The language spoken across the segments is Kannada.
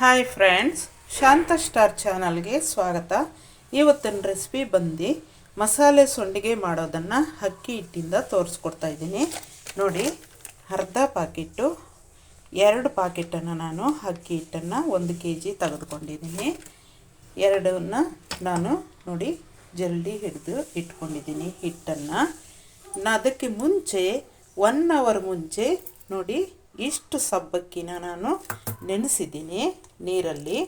ಹಾಯ್ ಫ್ರೆಂಡ್ಸ್ ಶಾಂತ ಸ್ಟಾರ್ ಚಾನಲ್ಗೆ ಸ್ವಾಗತ. ಇವತ್ತಿನ ರೆಸಿಪಿ ಬಂದು ಮಸಾಲೆ ಸೊಂಡಿಗೆ ಮಾಡೋದನ್ನು ಅಕ್ಕಿ ಹಿಟ್ಟಿಂದ ತೋರಿಸ್ಕೊಡ್ತಾ ಇದ್ದೀನಿ. ನೋಡಿ, ಅರ್ಧ ಪಾಕಿಟ್ಟು, ಎರಡು ಪಾಕೆಟನ್ನು ನಾನು ಅಕ್ಕಿ ಹಿಟ್ಟನ್ನು ಒಂದು ಕೆ ಜಿ ತೆಗೆದುಕೊಂಡಿದ್ದೀನಿ. ಎರಡನ್ನ ನಾನು ನೋಡಿ ಜಲ್ದಿ ಹಿಡಿದು ಇಟ್ಕೊಂಡಿದ್ದೀನಿ ಹಿಟ್ಟನ್ನು. ಅದಕ್ಕೆ ಮುಂಚೆ ಒನ್ ಅವರ್ ಮುಂಚೆ ನೋಡಿ ಇಷ್ಟು ಸಬ್ಬಕ್ಕಿನ ನಾನು ನೆನೆಸಿದ್ದೀನಿ. ನೀರಲ್ಲಿ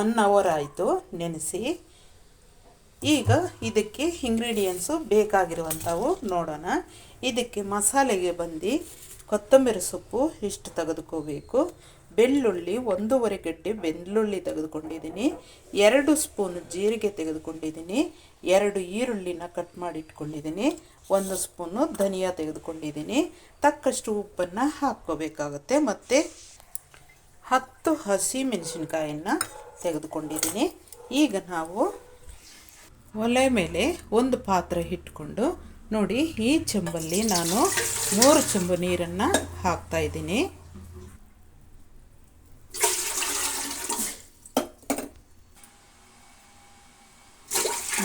ಒನ್ ಅವರ್ ಆಯಿತು ನೆನೆಸಿ. ಈಗ ಇದಕ್ಕೆ ಇಂಗ್ರೀಡಿಯೆಂಟ್ಸು ಬೇಕಾಗಿರುವಂಥವು ನೋಡೋಣ. ಇದಕ್ಕೆ ಮಸಾಲೆಗೆ ಬಂದು ಕೊತ್ತಂಬರಿ ಸೊಪ್ಪು ಇಷ್ಟು ತೆಗೆದುಕೋಬೇಕು. ಬೆಳ್ಳುಳ್ಳಿ ಒಂದೂವರೆ ಗಡ್ಡೆ ಬೆಳ್ಳುಳ್ಳಿ ತೆಗೆದುಕೊಂಡಿದ್ದೀನಿ. ಎರಡು ಸ್ಪೂನ್ ಜೀರಿಗೆ ತೆಗೆದುಕೊಂಡಿದ್ದೀನಿ. ಎರಡು ಈರುಳ್ಳಿನ ಕಟ್ ಮಾಡಿ ಇಟ್ಕೊಂಡಿದ್ದೀನಿ ಒಂದು ಸ್ಪೂನು ಧನಿಯಾ ತೆಗೆದುಕೊಂಡಿದ್ದೀನಿ. ತಕ್ಕಷ್ಟು ಉಪ್ಪನ್ನು ಹಾಕ್ಕೋಬೇಕಾಗುತ್ತೆ. ಮತ್ತು ಹತ್ತು ಹಸಿ ಮೆಣಸಿನಕಾಯಿಯನ್ನು ತೆಗೆದುಕೊಂಡಿದ್ದೀನಿ. ಈಗ ನಾವು ಒಲೆ ಮೇಲೆ ಒಂದು ಪಾತ್ರೆ ಇಟ್ಕೊಂಡು ನೋಡಿ, ಈ ಚೆಂಬಲ್ಲಿ ನಾನು ಮೂರು ಚೆಂಬು ನೀರನ್ನು ಹಾಕ್ತಾ ಇದ್ದೀನಿ.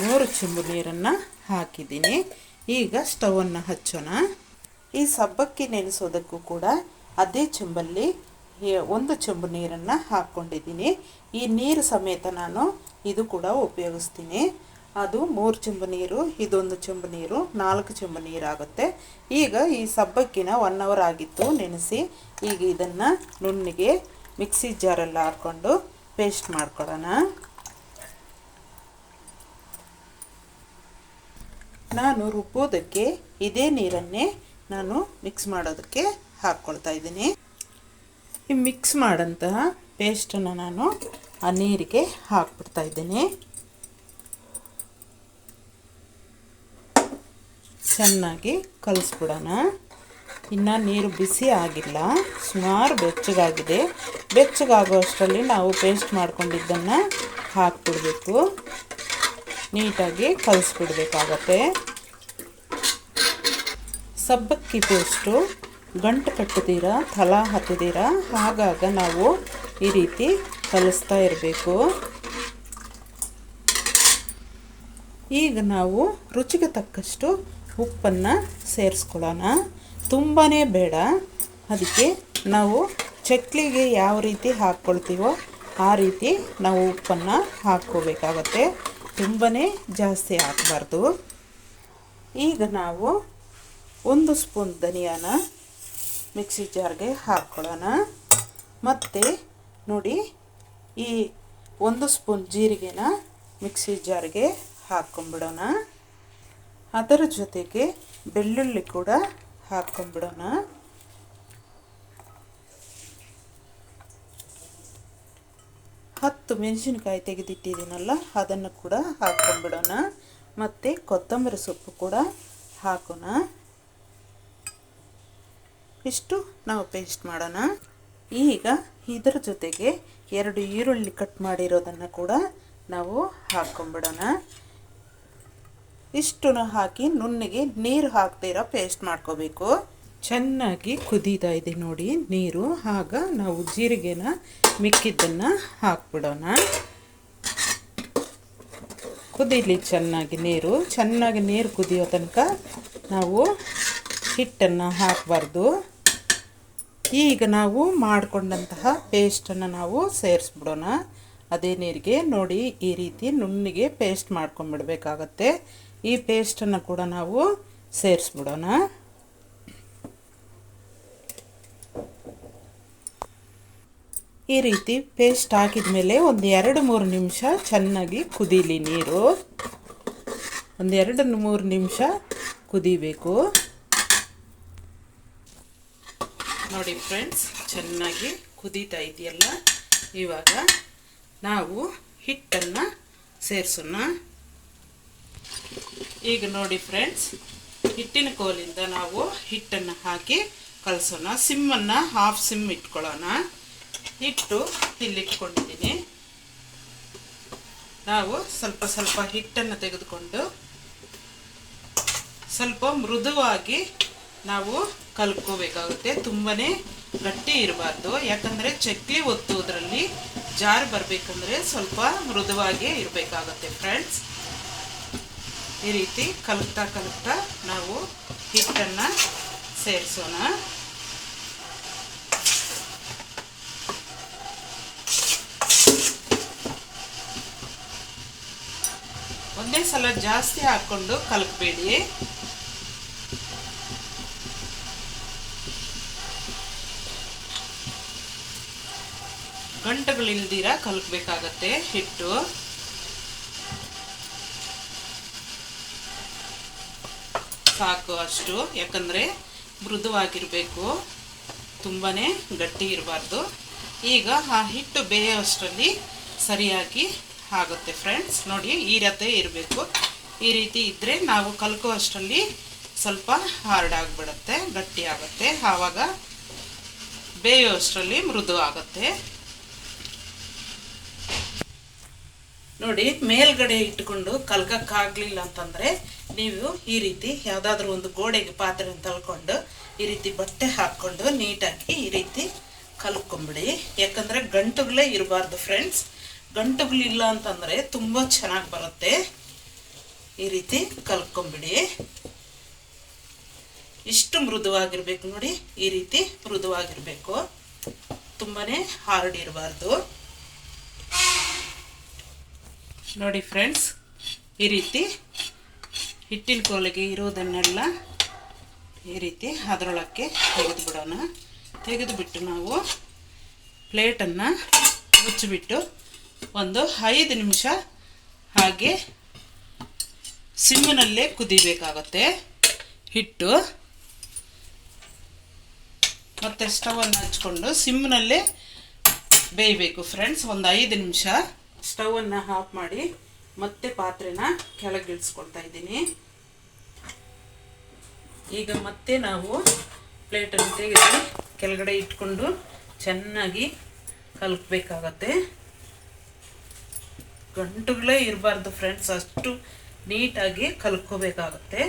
ಮೂರು ಚೆಂಬು ನೀರನ್ನು ಹಾಕಿದ್ದೀನಿ. ಈಗ ಸ್ಟವನ್ನು ಹಚ್ಚೋಣ. ಈ ಸಬ್ಬಕ್ಕಿ ನೆನೆಸೋದಕ್ಕೂ ಕೂಡ ಅದೇ ಚೆಂಬಲ್ಲಿ ಒಂದು ಚೆಂಬು ನೀರನ್ನು ಹಾಕ್ಕೊಂಡಿದ್ದೀನಿ. ಈ ನೀರು ಸಮೇತ ನಾನು ಇದು ಕೂಡ ಉಪಯೋಗಿಸ್ತೀನಿ. ಅದು ಮೂರು ಚೆಂಬು ನೀರು, ಇದೊಂದು ಚೆಂಬು ನೀರು, ನಾಲ್ಕು ಚೆಂಬು ನೀರಾಗುತ್ತೆ. ಈಗ ಈ ಸಬ್ಬಕ್ಕಿನ ಒನ್ ಅವರ್ ಆಗಿತ್ತು ನೆನೆಸಿ, ಈಗ ಇದನ್ನು ನುಣ್ಣಿಗೆ ಮಿಕ್ಸಿ ಜಾರಲ್ಲಿ ಹಾಕ್ಕೊಂಡು ಪೇಸ್ಟ್ ಮಾಡ್ಕೊಳ್ಳೋಣ ನಾನು ರುಬ್ಬೋದಕ್ಕೆ ಇದೇ ನೀರನ್ನೇ ನಾನು ಮಿಕ್ಸ್ ಮಾಡೋದಕ್ಕೆ ಹಾಕ್ಕೊಳ್ತಾ ಇದ್ದೀನಿ. ಈ ಮಿಕ್ಸ್ ಮಾಡೋಂತಹ ಪೇಸ್ಟನ್ನು ನಾನು ಆ ನೀರಿಗೆ ಹಾಕ್ಬಿಡ್ತಾ ಇದ್ದೀನಿ. ಚೆನ್ನಾಗಿ ಕಲಿಸ್ಬಿಡೋಣ. ಇನ್ನು ನೀರು ಬಿಸಿ ಆಗಿಲ್ಲ. ಸುಮಾರು ಬೆಚ್ಚಗಾಗಿದೆ. ಬೆಚ್ಚಗಾಗೋ ಅಷ್ಟರಲ್ಲಿ ನಾವು ಪೇಸ್ಟ್ ಮಾಡ್ಕೊಂಡಿದ್ದನ್ನು ಹಾಕ್ಬಿಡ್ಬೇಕು. ನೀಟಾಗಿ ಕಲಿಸ್ಬಿಡ್ಬೇಕಾಗತ್ತೆ. ಸಬ್ಬಕ್ಕಿ ಪೇಸ್ಟು ಗಂಟು ಕಟ್ಟದಿರ ತಲ ಹತ್ತದಿರ ಆಗಾಗ ನಾವು ಈ ರೀತಿ ಕಲಿಸ್ತಾ ಇರಬೇಕು. ಈಗ ನಾವು ರುಚಿಗೆ ತಕ್ಕಷ್ಟು ಉಪ್ಪನ್ನು ಸೇರಿಸ್ಕೊಳ್ಳೋಣ. ತುಂಬಾ ಬೇಡ. ಅದಕ್ಕೆ ನಾವು ಚಕ್ಲಿಗೆ ಯಾವ ರೀತಿ ಹಾಕ್ಕೊಳ್ತೀವೋ ಆ ರೀತಿ ನಾವು ಉಪ್ಪನ್ನು ಹಾಕ್ಕೋಬೇಕಾಗತ್ತೆ. ತುಂಬಾ ಜಾಸ್ತಿ ಹಾಕಬಾರ್ದು. ಈಗ ನಾವು ಒಂದು ಸ್ಪೂನ್ ಧನಿಯಾನ ಮಿಕ್ಸಿ ಜಾರ್ಗೆ ಹಾಕ್ಕೊಳ್ಳೋಣ. ಮತ್ತು ನೋಡಿ, ಈ ಒಂದು ಸ್ಪೂನ್ ಜೀರಿಗೆನ ಮಿಕ್ಸಿ ಜಾರ್ಗೆ ಹಾಕ್ಕೊಂಬಿಡೋಣ. ಅದರ ಜೊತೆಗೆ ಬೆಳ್ಳುಳ್ಳಿ ಕೂಡ ಹಾಕ್ಕೊಂಬಿಡೋಣ. ಹತ್ತು ಮೆಣಸಿನ್ಕಾಯಿ ತೆಗೆದಿಟ್ಟಿದ್ದೀನಲ್ಲ, ಅದನ್ನು ಕೂಡ ಹಾಕ್ಕೊಂಬಿಡೋಣ. ಮತ್ತು ಕೊತ್ತಂಬರಿ ಸೊಪ್ಪು ಕೂಡ ಹಾಕೋಣ. ಇಷ್ಟು ನಾವು ಪೇಸ್ಟ್ ಮಾಡೋಣ. ಈಗ ಇದರ ಜೊತೆಗೆ ಎರಡು ಈರುಳ್ಳಿ ಕಟ್ ಮಾಡಿರೋದನ್ನು ಕೂಡ ನಾವು ಹಾಕ್ಕೊಂಬಿಡೋಣ. ಇಷ್ಟನ್ನು ಹಾಕಿ ನುಣ್ಣಿಗೆ ನೀರು ಹಾಕ್ದಿರೋ ಪೇಸ್ಟ್ ಮಾಡ್ಕೋಬೇಕು. ಚೆನ್ನಾಗಿ ಕುದೀತಾ ಇದೆ ನೋಡಿ ನೀರು. ಆಗ ನಾವು ಜೀರಿಗೆನ ಮಿಕ್ಕಿದ್ದನ್ನು ಹಾಕ್ಬಿಡೋಣ. ಕುದೀಲಿ ಚೆನ್ನಾಗಿ ನೀರು. ಚೆನ್ನಾಗಿ ನೀರು ಕುದಿಯೋ ತನಕ ನಾವು ಹಿಟ್ಟನ್ನು ಹಾಕಬಾರ್ದು. ಈಗ ನಾವು ಮಾಡಿಕೊಂಡಂತಹ ಪೇಸ್ಟನ್ನು ನಾವು ಸೇರಿಸ್ಬಿಡೋಣ. ಅದೇ ನೀರಿಗೆ ನೋಡಿ ಈ ರೀತಿ ನುಣ್ಣಿಗೆ ಪೇಸ್ಟ್ ಮಾಡ್ಕೊಂಡ್ಬಿಡ್ಬೇಕಾಗತ್ತೆ ಈ ಪೇಸ್ಟನ್ನು ಕೂಡ ನಾವು ಸೇರಿಸ್ಬಿಡೋಣ. ಈ ರೀತಿ ಪೇಸ್ಟ್ ಹಾಕಿದ ಮೇಲೆ ಒಂದು ಎರಡು ಮೂರು ನಿಮಿಷ ಚೆನ್ನಾಗಿ ಕುದೀಲಿ ನೀರು. ಒಂದೆರಡು ಮೂರು ನಿಮಿಷ ಕುದಿಬೇಕು. ನೋಡಿ ಫ್ರೆಂಡ್ಸ್ ಚೆನ್ನಾಗಿ ಕುದೀತಾ ಇದೆಯಲ್ಲ? ಇವಾಗ ನಾವು ಹಿಟ್ಟನ್ನು ಸೇರಿಸೋಣ. ಈಗ ನೋಡಿ ಫ್ರೆಂಡ್ಸ್ ಹಿಟ್ಟಿನ ಕೋಲಿಂದ ನಾವು ಹಿಟ್ಟನ್ನು ಹಾಕಿ ಕಲಸೋಣ ಸಿಮ್ಮನ್ನು ಹಾಫ್ ಸಿಮ್ ಇಟ್ಕೊಳ್ಳೋಣ. ಹಿಟ್ಟು ಇಲ್ಲಿಟ್ಕೊಂಡಿದ್ದೀನಿ. ನಾವು ಸ್ವಲ್ಪ ಸ್ವಲ್ಪ ಹಿಟ್ಟನ್ನು ತೆಗೆದುಕೊಂಡು ಸ್ವಲ್ಪ ಮೃದುವಾಗಿ ನಾವು ಕಲ್ಕೋಬೇಕಾಗುತ್ತೆ ತುಂಬಾ ಗಟ್ಟಿ ಇರಬಾರ್ದು. ಯಾಕಂದರೆ ಚಕ್ಲಿ ಒತ್ತುವುದರಲ್ಲಿ ಜಾರ್ ಬರಬೇಕಂದ್ರೆ ಸ್ವಲ್ಪ ಮೃದುವಾಗಿ ಇರಬೇಕಾಗುತ್ತೆ ಫ್ರೆಂಡ್ಸ್ ಈ ರೀತಿ ಕಲಕ್ತಾ ಕಲಕ್ತಾ ನಾವು ಹಿಟ್ಟನ್ನು ಸೇರಿಸೋಣ. ಒಂದೇ ಸಲ ಜಾಸ್ತಿ ಹಾಕ್ಕೊಂಡು ಕಲಕಬೇಡಿ ಗಂಟುಗಳಿಲ್ದಿರ ಕಲಕಬೇಕಾಗತ್ತೆ ಹಿಟ್ಟು. ಸಾಕು ಅಷ್ಟು, ಯಾಕಂದರೆ ಮೃದುವಾಗಿರಬೇಕು ತುಂಬಾ ಗಟ್ಟಿ ಇರಬಾರ್ದು. ಈಗ ಆ ಹಿಟ್ಟು ಬೇಯೋಷ್ಟರಲ್ಲಿ ಸರಿಯಾಗಿ ಆಗುತ್ತೆ ಫ್ರೆಂಡ್ಸ್. ನೋಡಿ ಈ ರೀತಿ ಇರಬೇಕು. ಈ ರೀತಿ ಇದ್ದರೆ ನಾವು ಕಲ್ಕುವಷ್ಟರಲ್ಲಿ ಸ್ವಲ್ಪ ಹಾರ್ಡ್ ಆಗಿಬಿಡುತ್ತೆ ಗಟ್ಟಿ ಆಗುತ್ತೆ. ಆವಾಗ ಬೇಯೋಷ್ಟರಲ್ಲಿ ಮೃದು ಆಗುತ್ತೆ ನೋಡಿ, ಮೇಲ್ಗಡೆ ಇಟ್ಕೊಂಡು ಕಲ್ಗಕ್ಕಾಗಲಿಲ್ಲ ಅಂತಂದರೆ ನೀವು ಈ ರೀತಿ ಯಾವುದಾದ್ರೂ ಒಂದು ಗೋಡೆಗೆ ಪಾತ್ರೆ ತಳ್ಕೊಂಡು ಈ ರೀತಿ ಬಟ್ಟೆ ಹಾಕ್ಕೊಂಡು ನೀಟಾಗಿ ಈ ರೀತಿ ಕಲ್ಕೊಂಬಿಡಿ ಯಾಕಂದರೆ ಗಂಟುಗಳೇ ಇರಬಾರ್ದು ಫ್ರೆಂಡ್ಸ್ ಗಂಟುಗಳಿಲ್ಲ ಅಂತಂದರೆ ತುಂಬ ಚೆನ್ನಾಗಿ ಬರುತ್ತೆ. ಈ ರೀತಿ ಕಲ್ಕೊಂಬಿಡಿ ಇಷ್ಟು ಮೃದುವಾಗಿರ್ಬೇಕು ನೋಡಿ, ಈ ರೀತಿ ಮೃದುವಾಗಿರಬೇಕು. ತುಂಬಾ ಹಾರ್ಡ್ ಇರಬಾರ್ದು. ನೋಡಿ ಫ್ರೆಂಡ್ಸ್, ಈ ರೀತಿ ಹಿಟ್ಟಿನ ಕೋಲಿಗೆ ಇರೋದನ್ನೆಲ್ಲ ಈ ರೀತಿ ಅದರೊಳಕ್ಕೆ ತೆಗೆದು ಬಿಡೋಣ ತೆಗೆದುಬಿಟ್ಟು ನಾವು ಪ್ಲೇಟನ್ನು ಮುಚ್ಚಿಬಿಟ್ಟು ಒಂದು ಐದು ನಿಮಿಷ ಹಾಗೆ ಸಿಮ್ಮಿನಲ್ಲೇ ಕುದಿಬೇಕಾಗತ್ತೆ ಹಿಟ್ಟು. ಮತ್ತು ಸ್ಟವನ್ನು ಹಚ್ಕೊಂಡು ಸಿಮ್ಮಿನಲ್ಲೇ ಬೇಯಬೇಕು ಫ್ರೆಂಡ್ಸ್, ಒಂದು ಐದು ನಿಮಿಷ. ಸ್ಟವನ್ನು ಆಫ್ ಮಾಡಿ ಮತ್ತೆ ಪಾತ್ರೆನ ಕೆಳಗಿಳಿಸ್ಕೊಳ್ತಾ ಇದ್ದೀನಿ. ಈಗ ಮತ್ತೆ ನಾವು ಪ್ಲೇಟನ್ನು ತೆಗೆದು ಕೆಳಗಡೆ ಇಟ್ಕೊಂಡು ಚೆನ್ನಾಗಿ ಕಲ್ಕಬೇಕಾಗತ್ತೆ. ಗಂಟುಗಳೇ ಇರಬಾರ್ದು ಫ್ರೆಂಡ್ಸ್ ಅಷ್ಟು ನೀಟಾಗಿ ಕಲ್ಕೋಬೇಕಾಗತ್ತೆ.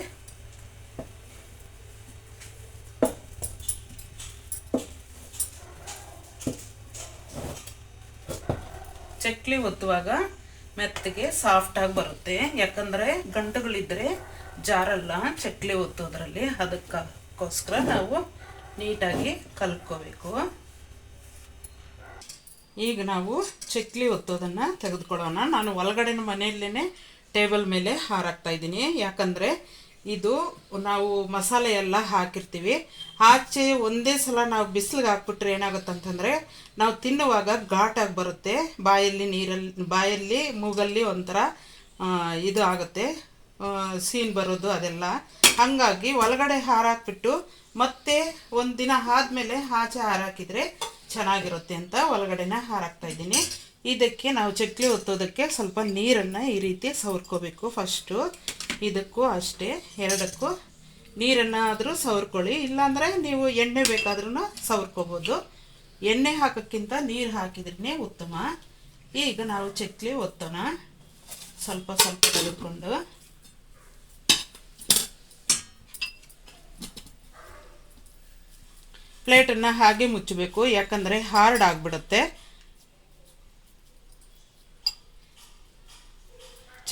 ಚಕ್ಲಿ ಒತ್ತುವಾಗ ಮೆತ್ತಗೆ ಸಾಫ್ಟಾಗಿ ಬರುತ್ತೆ. ಯಾಕಂದರೆ ಗಂಟುಗಳಿದ್ದರೆ ಜಾರಲ್ಲ ಚಕ್ಲಿ ಒತ್ತೋದ್ರಲ್ಲಿ ಅದಕ್ಕೋಸ್ಕರ ನಾವು ನೀಟಾಗಿ ಕಲ್ಕೋಬೇಕು ಈಗ ನಾವು ಚಕ್ಲಿ ಒತ್ತೋದನ್ನು ತೆಗೆದುಕೊಳ್ಳೋಣ. ನಾನು ಒಳಗಡೆನ ಮನೆಯಲ್ಲೇ ಟೇಬಲ್ ಮೇಲೆ ಹಾರಾಕ್ತಾ ಇದ್ದೀನಿ. ಯಾಕಂದರೆ ಇದು ನಾವು ಮಸಾಲೆ ಎಲ್ಲ ಹಾಕಿರ್ತೀವಿ. ಆಚೆ ಒಂದೇ ಸಲ ನಾವು ಬಿಸಿಲಿಗೆ ಹಾಕ್ಬಿಟ್ರೆ ಏನಾಗುತ್ತೆ ಅಂತಂದರೆ ನಾವು ತಿನ್ನುವಾಗ ಘಾಟಾಗಿ ಬರುತ್ತೆ. ಬಾಯಲ್ಲಿ ನೀರಲ್ಲಿ, ಬಾಯಲ್ಲಿ ಮೂಗಲ್ಲಿ ಒಂಥರ ಇದು ಆಗುತ್ತೆ. ಸೀನ್ ಬರೋದು ಅದೆಲ್ಲ. ಹಾಗಾಗಿ ಒಳಗಡೆ ಹಾರಾಕ್ಬಿಟ್ಟು ಮತ್ತೆ ಒಂದು ದಿನ ಆದಮೇಲೆ ಆಚೆ ಹಾರಾಕಿದರೆ ಚೆನ್ನಾಗಿರುತ್ತೆ ಅಂತ ಒಳಗಡೆನ ಹಾರಾಕ್ತಾ ಇದ್ದೀನಿ. ಇದಕ್ಕೆ ನಾವು ಚಕ್ಲಿ ಒತ್ತೋದಕ್ಕೆ ಸ್ವಲ್ಪ ನೀರನ್ನು ಈ ರೀತಿ ಸವರ್ಕೋಬೇಕು ಫಸ್ಟು. ಇದಕ್ಕೂ ಅಷ್ಟೇ, ಎರಡಕ್ಕೂ. ನೀರನ್ನಾದರೂ ಸವರ್ಕೊಳ್ಳಿ, ಇಲ್ಲಾಂದರೆ ನೀವು ಎಣ್ಣೆ ಬೇಕಾದ್ರೂ ಸವರ್ಕೋಬೋದು. ಎಣ್ಣೆ ಹಾಕೋಕ್ಕಿಂತ ನೀರು ಹಾಕಿದ್ರೇ ಉತ್ತಮ. ಈಗ ನಾವು ಚಕ್ಲಿ ಒತ್ತೋಣ. ಸ್ವಲ್ಪ ಸ್ವಲ್ಪ ತೆಗೆದುಕೊಂಡು ಪ್ಲೇಟನ್ನು ಹಾಗೆ ಮುಚ್ಚಬೇಕು, ಯಾಕಂದರೆ ಹಾರ್ಡ್ ಆಗಿಬಿಡುತ್ತೆ.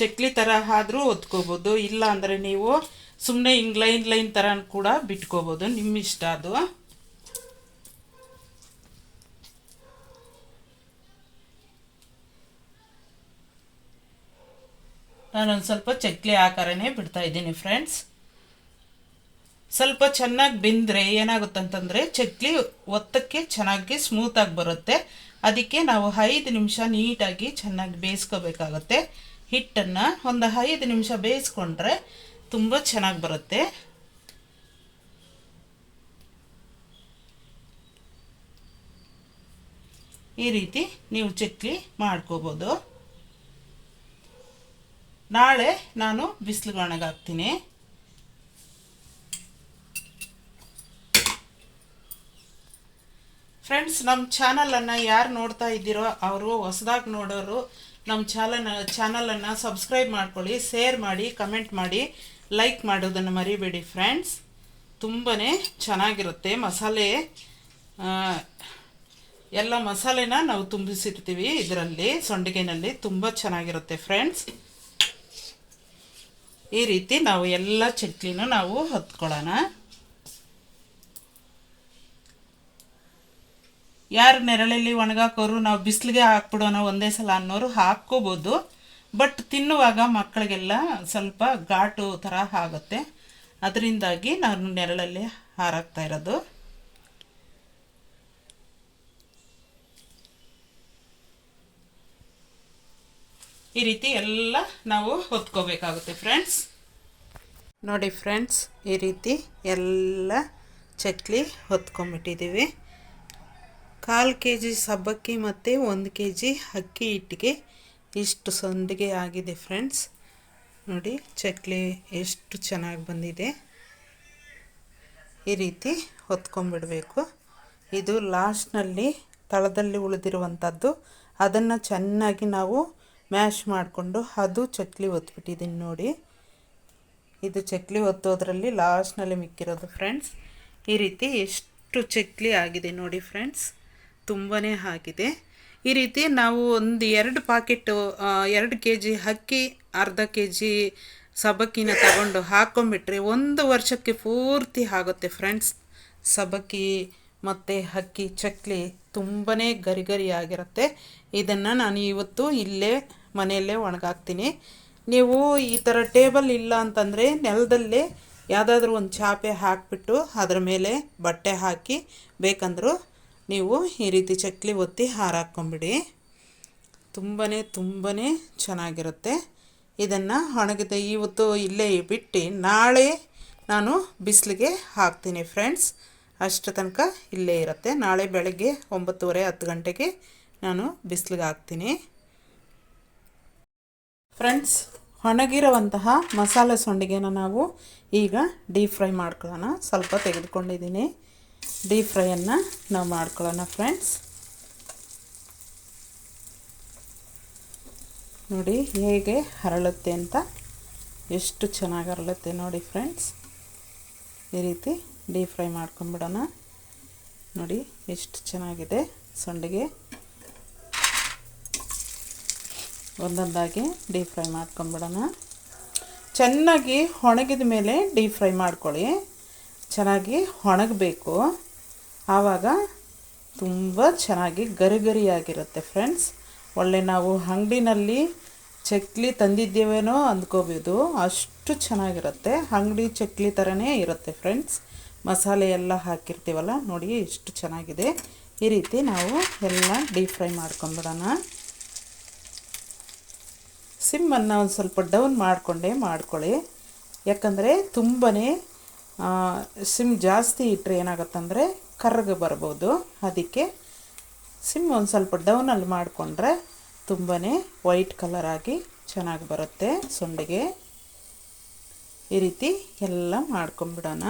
ಚಕ್ಲಿ ಥರ ಆದರೂ ಒತ್ಕೋಬೋದು ಇಲ್ಲ ಅಂದರೆ ನೀವು ಸುಮ್ಮನೆ ಹಿಂಗೆ ಲೈನ್ ಲೈನ್ ಥರ ಕೂಡ ಬಿಟ್ಕೋಬೋದು. ನಿಮ್ಮ ಇಷ್ಟ ಅದು. ನಾನೊಂದು ಸ್ವಲ್ಪ ಚಕ್ಲಿ ಆಕಾರನೇ ಬಿಡ್ತಾ ಇದ್ದೀನಿ ಫ್ರೆಂಡ್ಸ್. ಸ್ವಲ್ಪ ಚೆನ್ನಾಗಿ ಬೆಂದರೆ ಏನಾಗುತ್ತಂತಂದರೆ ಚಕ್ಲಿ ಒತ್ತಕ್ಕೆ ಚೆನ್ನಾಗಿ ಸ್ಮೂತಾಗಿ ಬರುತ್ತೆ. ಅದಕ್ಕೆ ನಾವು ಐದು ನಿಮಿಷ ನೀಟಾಗಿ ಚೆನ್ನಾಗಿ ಬೇಯಿಸ್ಕೋಬೇಕಾಗತ್ತೆ. ಹಿಟ್ಟನ್ನು ಒಂದು ಐದು ನಿಮಿಷ ಬೇಯಿಸ್ಕೊಂಡ್ರೆ ತುಂಬ ಚೆನ್ನಾಗಿ ಬರುತ್ತೆ. ಈ ರೀತಿ ನೀವು ಚಕ್ಲಿ ಮಾಡ್ಕೋಬೋದು. ನಾಳೆ ನಾನು ಬಿಸಿಲು ಹಾಕ್ತೀನಿ. ಫ್ರೆಂಡ್ಸ್ ನಮ್ಮ ಚಾನಲನ್ನು ಯಾರು ನೋಡ್ತಾ ಇದ್ದೀರೋ, ಅವರು ಹೊಸದಾಗಿ ನೋಡೋರು ನಮ್ಮ ಚಾಲನ ಚಾನಲನ್ನು ಸಬ್ಸ್ಕ್ರೈಬ್ ಮಾಡ್ಕೊಳ್ಳಿ ಶೇರ್ ಮಾಡಿ ಕಮೆಂಟ್ ಮಾಡಿ ಲೈಕ್ ಮಾಡೋದನ್ನು ಮರಿಬೇಡಿ ಫ್ರೆಂಡ್ಸ್ ತುಂಬಾ ಚೆನ್ನಾಗಿರುತ್ತೆ ಮಸಾಲೆ. ಎಲ್ಲ ಮಸಾಲೆನ ನಾವು ತುಂಬಿಸಿರ್ತೀವಿ ಇದರಲ್ಲಿ, ಸೊಂಡಿಗೆನಲ್ಲಿ ತುಂಬ ಚೆನ್ನಾಗಿರುತ್ತೆ ಫ್ರೆಂಡ್ಸ್ ಈ ರೀತಿ ನಾವು ಎಲ್ಲ ಚಕ್ಲಿನೂ ನಾವು ಹೊತ್ಕೊಳ್ಳೋಣ. ಯಾರು ನೆರಳಲ್ಲಿ ಒಣಗಾಕೋರು ನಾವು ಬಿಸಿಲಿಗೆ ಹಾಕ್ಬಿಡೋಣ ಒಂದೇ ಸಲ ಅನ್ನೋರು ಹಾಕ್ಕೋಬೋದು. ಬಟ್ ತಿನ್ನುವಾಗ ಮಕ್ಕಳಿಗೆಲ್ಲ ಸ್ವಲ್ಪ ಘಾಟು ಥರ ಆಗುತ್ತೆ. ಅದರಿಂದಾಗಿ ನಾನು ನೆರಳಲ್ಲಿ ಹಾರಾಗ್ತಾ ಇರೋದು. ಈ ರೀತಿ ಎಲ್ಲ ನಾವು ಹೊತ್ಕೋಬೇಕಾಗುತ್ತೆ ಫ್ರೆಂಡ್ಸ್. ನೋಡಿ ಫ್ರೆಂಡ್ಸ್, ಈ ರೀತಿ ಎಲ್ಲ ಚಕ್ಲಿ ಹೊತ್ಕೊಂಬಿಟ್ಟಿದ್ದೀವಿ ಕಾಲು ಕೆ ಜಿ ಸಬ್ಬಕ್ಕಿ ಮತ್ತು ಒಂದು ಕೆ ಜಿ ಅಕ್ಕಿ ಹಿಟ್ಟಿಗೆ ಇಷ್ಟು ಸಂದಿಗೆ ಆಗಿದೆ ಫ್ರೆಂಡ್ಸ್ ನೋಡಿ, ಚಕ್ಲಿ ಎಷ್ಟು ಚೆನ್ನಾಗಿ ಬಂದಿದೆ. ಈ ರೀತಿ ಹೊತ್ಕೊಂಡ್ಬಿಡಬೇಕು. ಇದು ಲಾಸ್ಟ್ನಲ್ಲಿ ತಳದಲ್ಲಿ ಉಳಿದಿರುವಂಥದ್ದು ಅದನ್ನು ಚೆನ್ನಾಗಿ ನಾವು ಮ್ಯಾಶ್ ಮಾಡಿಕೊಂಡು ಅದು ಚಕ್ಲಿ ಒತ್ಬಿಟ್ಟಿದ್ದೀನಿ ನೋಡಿ. ಇದು ಚಕ್ಲಿ ಒತ್ತೋದ್ರಲ್ಲಿ ಲಾಸ್ಟ್ನಲ್ಲಿ ಮಿಕ್ಕಿರೋದು ಫ್ರೆಂಡ್ಸ್ ಈ ರೀತಿ ಎಷ್ಟು ಚಕ್ಲಿ ಆಗಿದೆ ನೋಡಿ ಫ್ರೆಂಡ್ಸ್ ತುಂಬಾ ಆಗಿದೆ ಈ ರೀತಿ ನಾವು ಒಂದು ಎರಡು ಪಾಕೆಟು ಎರಡು ಕೆ ಜಿ ಅಕ್ಕಿ, ಅರ್ಧ ಕೆ ಜಿ ಸಬಕ್ಕಿನ ತಗೊಂಡು ಹಾಕ್ಕೊಂಬಿಟ್ರೆ ಒಂದು ವರ್ಷಕ್ಕೆ ಪೂರ್ತಿ ಆಗುತ್ತೆ ಫ್ರೆಂಡ್ಸ್. ಸಬಕ್ಕಿ ಮತ್ತು ಅಕ್ಕಿ, ಚಕ್ಲಿ ತುಂಬಾ ಗರಿ ಗರಿ ಆಗಿರುತ್ತೆ. ಇದನ್ನು ನಾನು ಇವತ್ತು ಇಲ್ಲೇ ಮನೆಯಲ್ಲೇ ಒಣಗಾಕ್ತೀನಿ. ನೀವು ಈ ಥರ ಟೇಬಲ್ ಇಲ್ಲ ಅಂತಂದರೆ ನೆಲದಲ್ಲೇ ಯಾವುದಾದ್ರೂ ಒಂದು ಚಾಪೆ ಹಾಕಿಬಿಟ್ಟು ಅದರ ಮೇಲೆ ಬಟ್ಟೆ ಹಾಕಿ, ಬೇಕಂದರೂ ನೀವು ಈ ರೀತಿ ಚಕ್ಲಿ ಒತ್ತಿ ಹಾರಾಕ್ಕೊಂಬಿಡಿ ತುಂಬಾ ತುಂಬಾ ಚೆನ್ನಾಗಿರುತ್ತೆ. ಇದನ್ನು ಒಣಗಿದ ಇವತ್ತು ಇಲ್ಲೇ ಬಿಟ್ಟು ನಾಳೆ ನಾನು ಬಿಸಿಲಿಗೆ ಹಾಕ್ತೀನಿ ಫ್ರೆಂಡ್ಸ್. ಅಷ್ಟು ತನಕ ಇಲ್ಲೇ ಇರುತ್ತೆ. ನಾಳೆ ಬೆಳಗ್ಗೆ ಒಂಬತ್ತುವರೆ ಹತ್ತು ಗಂಟೆಗೆ ನಾನು ಬಿಸಿಲಿಗೆ ಹಾಕ್ತೀನಿ. ಫ್ರೆಂಡ್ಸ್, ಒಣಗಿರುವಂತಹ ಮಸಾಲೆ ಸೊಂಡಿಗೆನ ನಾವು ಈಗ ಡೀಪ್ ಫ್ರೈ ಮಾಡ್ಕೊಳ್ಳೋಣ. ಸ್ವಲ್ಪ ತೆಗೆದುಕೊಂಡಿದ್ದೀನಿ. ಡೀಪ್ ಫ್ರೈಯನ್ನು ನಾವು ಮಾಡ್ಕೊಳ್ಳೋಣ ಫ್ರೆಂಡ್ಸ್ ನೋಡಿ ಹೇಗೆ ಹರಳುತ್ತೆ ಅಂತ, ಎಷ್ಟು ಚೆನ್ನಾಗಿ ಹರಳುತ್ತೆ ನೋಡಿ ಫ್ರೆಂಡ್ಸ್ ಈ ರೀತಿ ಡೀಪ್ ಫ್ರೈ ಮಾಡ್ಕೊಂಬಿಡೋಣ ನೋಡಿ ಎಷ್ಟು ಚೆನ್ನಾಗಿದೆ ಸಂಡಿಗೆ. ಒಂದೊಂದಾಗಿ ಡೀಪ್ ಫ್ರೈ ಮಾಡ್ಕೊಂಬಿಡೋಣ ಚೆನ್ನಾಗಿ ಒಣಗಿದ ಮೇಲೆ ಡೀಪ್ ಫ್ರೈ ಮಾಡ್ಕೊಳ್ಳಿ. ಚೆನ್ನಾಗಿ ಒಣಗಬೇಕು. ಆವಾಗ ತುಂಬ ಚೆನ್ನಾಗಿ ಗರಿಗರಿಯಾಗಿರುತ್ತೆ ಫ್ರೆಂಡ್ಸ್. ಒಳ್ಳೆ ನಾವು ಅಂಗಡಿನಲ್ಲಿ ಚಕ್ಲಿ ತಂದಿದ್ದೇವೇನೋ ಅಂದ್ಕೋಬೋದು. ಅಷ್ಟು ಚೆನ್ನಾಗಿರುತ್ತೆ. ಅಂಗಡಿ ಚಕ್ಲಿ ಥರನೇ ಇರುತ್ತೆ ಫ್ರೆಂಡ್ಸ್. ಮಸಾಲೆ ಎಲ್ಲ ಹಾಕಿರ್ತೀವಲ್ಲ, ನೋಡಿ ಎಷ್ಟು ಚೆನ್ನಾಗಿದೆ. ಈ ರೀತಿ ನಾವು ಎಲ್ಲ ಡೀಪ್ ಫ್ರೈ ಮಾಡ್ಕೊಂಬಿಡೋಣ. ಸಿಮ್ಮನ್ನು ಒಂದು ಸ್ವಲ್ಪ ಡೌನ್ ಮಾಡಿಕೊಂಡೇ ಮಾಡ್ಕೊಳ್ಳಿ. ಯಾಕಂದರೆ ತುಂಬಾ ಸಿಮ್ ಜಾಸ್ತಿ ಇಟ್ಟರೆ ಏನಾಗುತ್ತಂದರೆ ಕರ್ಗೆ ಬರ್ಬೋದು. ಅದಕ್ಕೆ ಸಿಮ್ ಒಂದು ಸ್ವಲ್ಪ ಡೌನಲ್ಲಿ ಮಾಡಿಕೊಂಡ್ರೆ ತುಂಬಾ ವೈಟ್ ಕಲರ್ ಆಗಿ ಚೆನ್ನಾಗಿ ಬರುತ್ತೆ ಸೊಂಡಿಗೆ. ಈ ರೀತಿ ಎಲ್ಲ ಮಾಡ್ಕೊಂಬಿಡೋಣ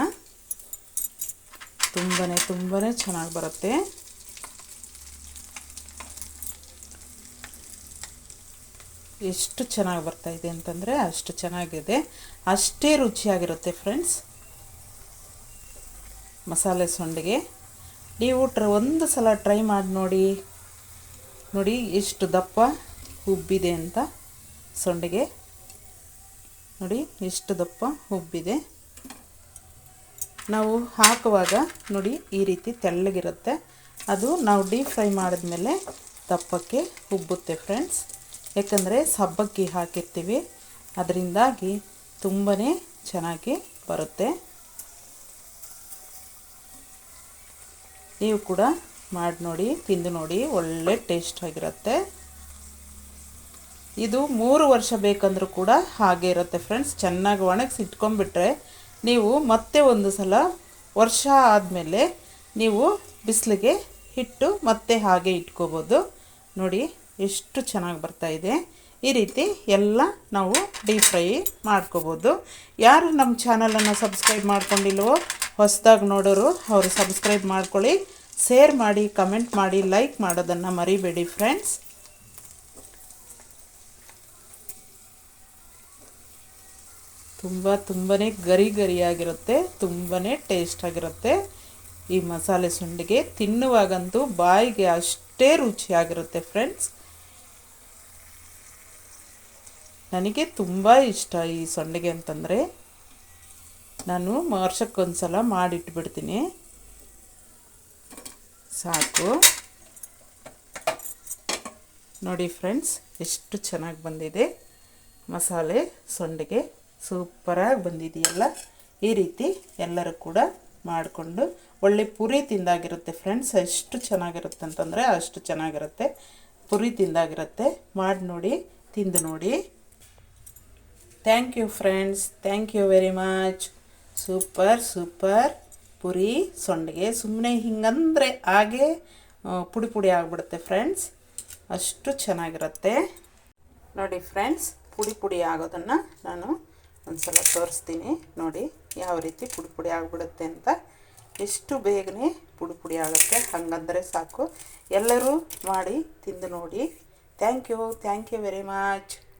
ತುಂಬಾ ತುಂಬಾ ಚೆನ್ನಾಗಿ ಬರುತ್ತೆ. ಎಷ್ಟು ಚೆನ್ನಾಗಿ ಬರ್ತಾ ಇದೆ ಅಂತಂದರೆ ಅಷ್ಟು ಚೆನ್ನಾಗಿದೆ. ಅಷ್ಟೇ ರುಚಿಯಾಗಿರುತ್ತೆ ಫ್ರೆಂಡ್ಸ್. ಮಸಾಲೆ ಸೊಂಡಿಗೆ. ನೀವು ಟ್ರ ಒಂದು ಸಲ ಟ್ರೈ ಮಾಡಿ ನೋಡಿ. ನೋಡಿ ಎಷ್ಟು ದಪ್ಪ ಉಬ್ಬಿದೆ ಅಂತ ಸೊಂಡಿಗೆ. ನೋಡಿ ಎಷ್ಟು ದಪ್ಪ ಉಬ್ಬಿದೆ. ನಾವು ಹಾಕುವಾಗ ನೋಡಿ ಈ ರೀತಿ ತೆಳ್ಳಗಿರುತ್ತೆ. ಅದು ನಾವು ಡೀಪ್ ಫ್ರೈ ಮಾಡಿದ್ಮೇಲೆ ದಪ್ಪಕ್ಕೆ ಉಬ್ಬುತ್ತೆ ಫ್ರೆಂಡ್ಸ್ ಯಾಕಂದರೆ ಸಬ್ಬಕ್ಕಿ ಹಾಕಿರ್ತೀವಿ. ಅದರಿಂದಾಗಿ ತುಂಬಾ ಚೆನ್ನಾಗಿ ಬರುತ್ತೆ. ನೀವು ಕೂಡ ಮಾಡಿ ನೋಡಿ, ತಿಂದು ನೋಡಿ, ಒಳ್ಳೆ ಟೇಸ್ಟ್ ಆಗಿರುತ್ತೆ. ಇದು ಮೂರು ವರ್ಷ ಬೇಕಂದ್ರೂ ಕೂಡ ಹಾಗೆ ಇರುತ್ತೆ ಫ್ರೆಂಡ್ಸ್ ಚೆನ್ನಾಗಿ ಒಣಗಿಸಿ ಇಟ್ಕೊಂಡ್ಬಿಟ್ರೆ ನೀವು ಮತ್ತೆ ಒಂದು ಸಲ ವರ್ಷ ಆದಮೇಲೆ ನೀವು ಬಿಸಿಲಿಗೆ ಹಿಟ್ಟು ಮತ್ತೆ ಹಾಗೆ ಇಟ್ಕೋಬೋದು. ನೋಡಿ, ಎಷ್ಟು ಚೆನ್ನಾಗಿ ಬರ್ತಾ ಇದೆ. ಈ ರೀತಿ ಎಲ್ಲ ನಾವು ಡೀಪ್ ಫ್ರೈ ಮಾಡ್ಕೋಬೋದು. ಯಾರು ನಮ್ಮ ಚಾನಲನ್ನು ಸಬ್ಸ್ಕ್ರೈಬ್ ಮಾಡ್ಕೊಂಡಿಲ್ವೋ ಹೊಸದಾಗಿ ನೋಡೋರು, ಅವರು ಸಬ್ಸ್ಕ್ರೈಬ್ ಮಾಡ್ಕೊಳ್ಳಿ. ಶೇರ್ ಮಾಡಿ ಕಮೆಂಟ್ ಮಾಡಿ ಲೈಕ್ ಮಾಡೋದನ್ನು ಮರಿಬೇಡಿ ಫ್ರೆಂಡ್ಸ್ ತುಂಬ ತುಂಬಾ ಗರಿ ಗರಿಯಾಗಿರುತ್ತೆ ತುಂಬಾ ಟೇಸ್ಟ್ ಆಗಿರುತ್ತೆ. ಈ ಮಸಾಲೆ ಸುಂಡಿಗೆ ತಿನ್ನುವಾಗಂತೂ ಬಾಯಿಗೆ ಅಷ್ಟೇ ರುಚಿಯಾಗಿರುತ್ತೆ ಫ್ರೆಂಡ್ಸ್ ನನಗೆ ತುಂಬ ಇಷ್ಟ ಈ ಸಂಡಿಗೆ ಅಂತಂದರೆ. ನಾನು ವರ್ಷಕ್ಕೊಂದ್ಸಲ ಮಾಡಿಟ್ಬಿಡ್ತೀನಿ. ಸಾಕು. ನೋಡಿ ಫ್ರೆಂಡ್ಸ್, ಎಷ್ಟು ಚೆನ್ನಾಗಿ ಬಂದಿದೆ. ಮಸಾಲೆ ಸೊಂಡಿಗೆ ಸೂಪರಾಗಿ ಬಂದಿದೆಯಲ್ಲ? ಈ ರೀತಿ ಎಲ್ಲರೂ ಕೂಡ ಮಾಡಿಕೊಂಡು ಒಳ್ಳೆ ಪುರಿ ತಿಂದಾಗಿರುತ್ತೆ ಫ್ರೆಂಡ್ಸ್. ಎಷ್ಟು ಚೆನ್ನಾಗಿರುತ್ತೆ ಅಂತಂದರೆ ಅಷ್ಟು ಚೆನ್ನಾಗಿರುತ್ತೆ. ಪುರಿ ತಿಂದಾಗಿರುತ್ತೆ. ಮಾಡಿ ನೋಡಿ, ತಿಂದು ನೋಡಿ. Thank you friends. Thank you very much. Super super. Puri, ಸೊಂಡಿಗೆ ಸುಮ್ಮನೆ ಹಿಂಗಂದರೆ ಹಾಗೆ ಪುಡಿ ಪುಡಿ ಆಗಿಬಿಡುತ್ತೆ ಫ್ರೆಂಡ್ಸ್. ಅಷ್ಟು ಚೆನ್ನಾಗಿರುತ್ತೆ. ನೋಡಿ ಫ್ರೆಂಡ್ಸ್, ಪುಡಿ ಪುಡಿ ಆಗೋದನ್ನು ನಾನು ಒಂದ್ಸಲ ತೋರಿಸ್ತೀನಿ. ನೋಡಿ ಯಾವ ರೀತಿ ಪುಡಿ ಪುಡಿ ಆಗಿಬಿಡುತ್ತೆ ಅಂತ. ಎಷ್ಟು ಬೇಗನೆ ಪುಡಿ ಪುಡಿ ಆಗುತ್ತೆ, ಹಾಗಂದರೆ ಸಾಕು. ಎಲ್ಲರೂ ಮಾಡಿ, ತಿಂದು ನೋಡಿ. Thank you thank you very much